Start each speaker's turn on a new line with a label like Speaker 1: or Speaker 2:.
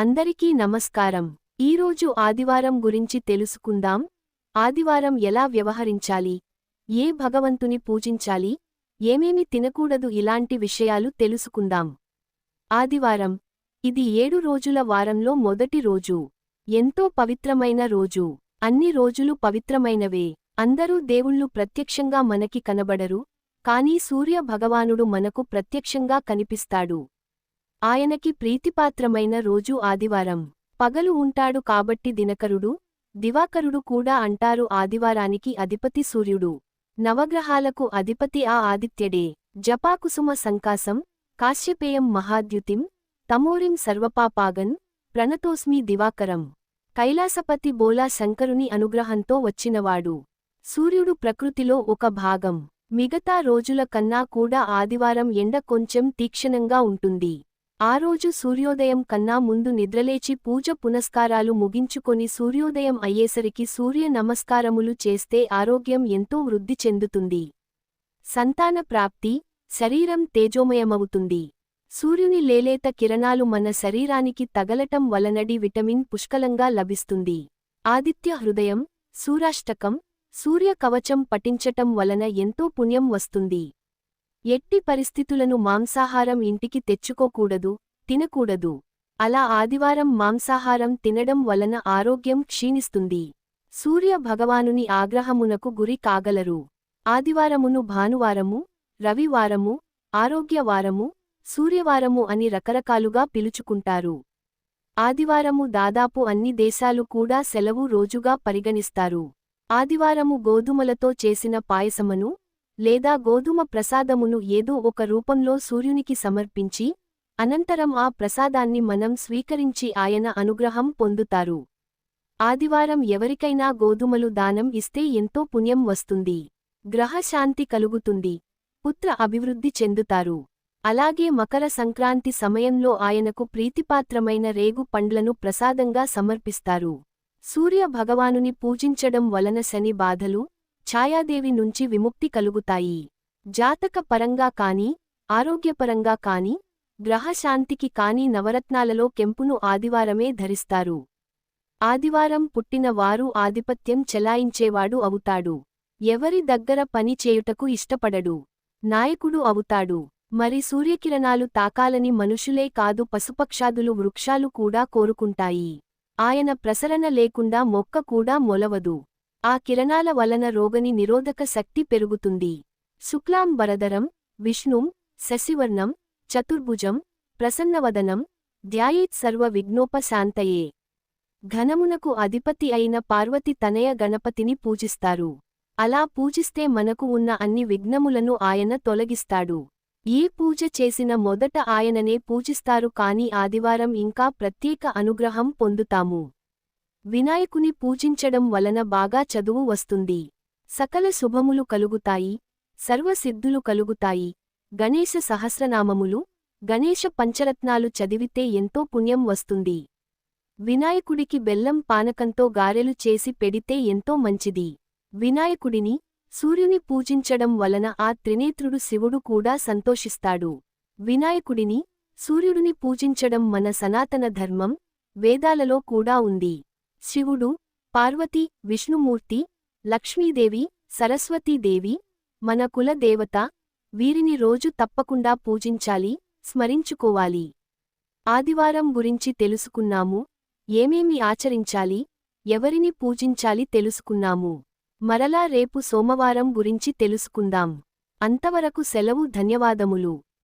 Speaker 1: అందరికీ నమస్కారం. ఈరోజు ఆదివారం గురించి తెలుసుకుందాం. ఆదివారం ఎలా వ్యవహరించాలి? ఏ భగవంతుని పూజించాలి? ఏమేమి తినకూడదు? ఇలాంటి విషయాలు తెలుసుకుందాం. ఆదివారం. ఇది ఏడు రోజుల వారంలో మొదటి రోజు. ఎంతో పవిత్రమైన రోజు. అన్ని రోజులు పవిత్రమైనవే. అందరూ దేవుళ్ళు ప్రత్యక్షంగా మనకి కనబడరు. కానీ సూర్య భగవానుడు మనకు ప్రత్యక్షంగా కనిపిస్తాడు. ఆయనకి ప్రీతిపాత్రమైన రోజు ఆదివారం. పగలు ఉంటాడు కాబట్టి దినకరుడు దివాకరుడు కూడా అంటారు ఆదివారానికి అధిపతి సూర్యుడు. నవగ్రహాలకు అధిపతి ఆ ఆదిత్యడే. జపాకుసుమ సంకాసం కాశ్యపేయం మహాద్యుతిం తమోరిం సర్వపాపాగన్ ప్రణతోస్మి దివాకరం. కైలాసపతి బోలా శంకరుని అనుగ్రహంతో వచ్చినవాడు. సూర్యుడు ప్రకృతిలో ఒక భాగం. మిగతా రోజుల కన్నా కూడా ఆదివారం ఎండ కొంచెం తీక్షణంగా ఉంటుంది. ఆ రోజు సూర్యోదయం కన్నా ముందు నిద్రలేచి పూజ పునస్కారాలు ముగించుకొని సూర్యోదయం అయ్యేసరికి సూర్య నమస్కారములు చేస్తే ఆరోగ్యం ఎంతో వృద్ధి చెందుతుంది. సంతాన ప్రాప్తి శరీరం తేజోమయమవుతుంది. సూర్యుని లేలేత కిరణాలు మన శరీరానికి తగలటం వలనడి విటమిన్ పుష్కలంగా లభిస్తుంది. ఆదిత్య హృదయం సూరాష్టకం సూర్య కవచం పఠించటం వలన ఎంతో పుణ్యం వస్తుంది. ఎట్టి పరిస్థితులను మాంసాహారం ఇంటికి తెచ్చుకోకూడదు తినకూడదు. అలా ఆదివారం మాంసాహారం తినడం వలన ఆరోగ్యం క్షీణిస్తుంది. సూర్య భగవానుని ఆగ్రహమునకు గురి కాగలరు. ఆదివారమును భానువారము రవివారము ఆరోగ్యవారము సూర్యవారము అని రకరకాలుగా పిలుచుకుంటారు. ఆదివారము దాదాపు అన్ని దేశాలు కూడా సెలవు రోజుగా పరిగణిస్తారు. ఆదివారము గోధుమలతో చేసిన పాయసమును లేదా గోధుమ ప్రసాదమును ఏదో ఒక రూపంలో సూర్యునికి సమర్పించి అనంతరం ఆ ప్రసాదాన్ని మనం స్వీకరించి ఆయన అనుగ్రహం పొందుతారు. ఆదివారం ఎవరికైనా గోధుమలు దానం ఇస్తే ఎంతో పుణ్యం వస్తుంది. గ్రహశాంతి కలుగుతుంది. పుత్ర అభివృద్ధి చెందుతారు. అలాగే మకర సంక్రాంతి సమయంలో ఆయనకు ప్రీతిపాత్రమైన రేగు పండ్లను ప్రసాదంగా సమర్పిస్తారు. సూర్య భగవానుని పూజించడం వలన శని బాధలు ఛాయాదేవి నుంచి విముక్తి కలుగుతాయి. జాతక పరంగా కాని ఆరోగ్యపరంగా కాని గ్రహశాంతికి కాని నవరత్నాలలో కెంపును ఆదివారమే ధరిస్తారు. ఆదివారం పుట్టిన వారు ఆధిపత్యం చెలాయించేవాడు అవుతాడు. ఎవరి దగ్గర పని చేయుటకు ఇష్టపడడు. నాయకుడు అవుతాడు. మరి సూర్యకిరణాలు తాకాలని మనుషులే కాదు పశుపక్షాదులు వృక్షాలు కూడా కోరుకుంటాయి. ఆయన ప్రసరణ లేకుండా మొక్క కూడా మొలవదు. ఆ కిరణాల వలన రోగని నిరోధక శక్తి పెరుగుతుంది. శుక్లాం వరదరం విష్ణుం శశివర్ణం చతుర్భుజం ప్రసన్నవదనం ధ్యాయేత్ సర్వ విఘ్నోపశాంతయే. ఘనమునకు అధిపతి అయిన పార్వతి తనయ గణపతిని పూజిస్తారు. అలా పూజిస్తే మనకు ఉన్న అన్ని విఘ్నములను ఆయన తొలగిస్తాడు. ఏ పూజ చేసిన మొదట ఆయననే పూజిస్తారు కాని ఆదివారం ఇంకా ప్రత్యేక అనుగ్రహం పొందుతాము. వినాయకుని పూజించడం వలన బాగా చదువు వస్తుంది. సకల శుభములు కలుగుతాయి. సర్వసిద్ధులు కలుగుతాయి. గణేశ సహస్రనామములు గణేశ పంచరత్నాలు చదివితే ఎంతో పుణ్యం వస్తుంది. వినాయకుడికి బెల్లం పానకంతో గారెలు చేసి పెడితే ఎంతో మంచిది. వినాయకుడిని సూర్యుని పూజించడం వలన ఆ త్రినేత్రుడు శివుడు కూడా సంతోషిస్తాడు. వినాయకుడిని సూర్యుడిని పూజించడం మన సనాతన ధర్మం వేదాలలో కూడా ఉంది. శివుడు పార్వతి విష్ణుమూర్తి లక్ష్మీదేవి సరస్వతీదేవి మన కుల దేవత వీరిని రోజు తప్పకుండా పూజించాలి స్మరించుకోవాలి. ఆదివారం గురించి తెలుసుకున్నాము ఏమేమి ఆచరించాలి ఎవరిని పూజించాలి తెలుసుకున్నాము. మరలా రేపు సోమవారం గురించి తెలుసుకుందాం. అంతవరకు సెలవు ధన్యవాదములు.